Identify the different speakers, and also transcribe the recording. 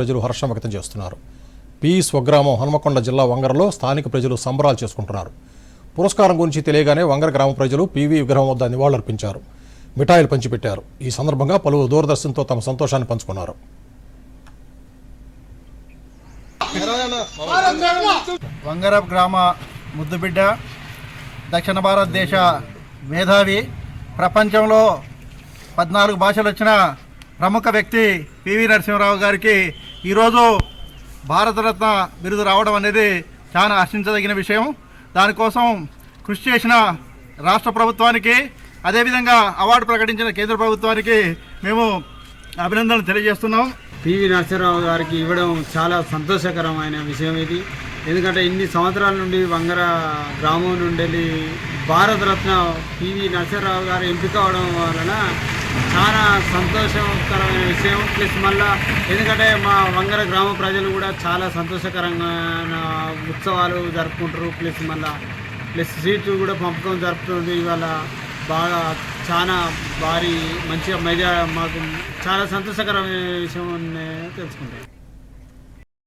Speaker 1: ప్రజలు హర్షం వ్యక్తం చేస్తున్నారు. పి. స్వగ్రామం హనుమకొండ జిల్లా వంగరలో స్థానిక ప్రజలు సంబరాలు చేసుకుంటున్నారు. పురస్కారం గురించి తెలియగానే వంగర గ్రామ ప్రజలు పివి విగ్రహం వద్ద నివాళులర్పించారు. మిఠాయిలు పంచిపెట్టారు. ఈ సందర్భంగా పలువురు దూరదర్శన్తో తమ సంతోషాన్ని పంచుకున్నారు.
Speaker 2: వంగర గ్రామ ముద్దుబిడ్డ దక్షిణ భారతదేశ మేధావి ప్రపంచంలో పద్నాలుగు భాషలు వచ్చిన ప్రముఖ వ్యక్తి పివి నరసింహరావు గారికి ఈరోజు భారతరత్న బిరుదు రావడం అనేది చాలా హర్షించదగిన విషయం. దానికోసం కృషి చేసిన రాష్ట్ర ప్రభుత్వానికి అదేవిధంగా అవార్డు ప్రకటించిన కేంద్ర ప్రభుత్వానికి మేము అభినందనలు తెలియజేస్తున్నాం.
Speaker 3: పివి నరసింహరావు గారికి ఇవ్వడం చాలా సంతోషకరమైన విషయం ఇది. ఎందుకంటే ఇన్ని సంవత్సరాల నుండి వంగర గ్రామం నుండి వెళ్ళి భారతరత్న పివి నరసింహరావు గారు ఎంపిక అవడం వలన చాలా సంతోషకరమైన విషయం. ప్లస్ మళ్ళా ఎందుకంటే మా వంగర గ్రామ ప్రజలు కూడా చాలా సంతోషకరంగా ఉత్సవాలు జరుపుకుంటారు. ప్లస్ మళ్ళా ప్లస్ సీట్లు కూడా పంపకం జరుపుతుంది. ఇవాళ బాగా చాలా భారీ మంచిగా మెజా మాకు చాలా సంతోషకరమైన విషయం తెలుసుకుంటాం.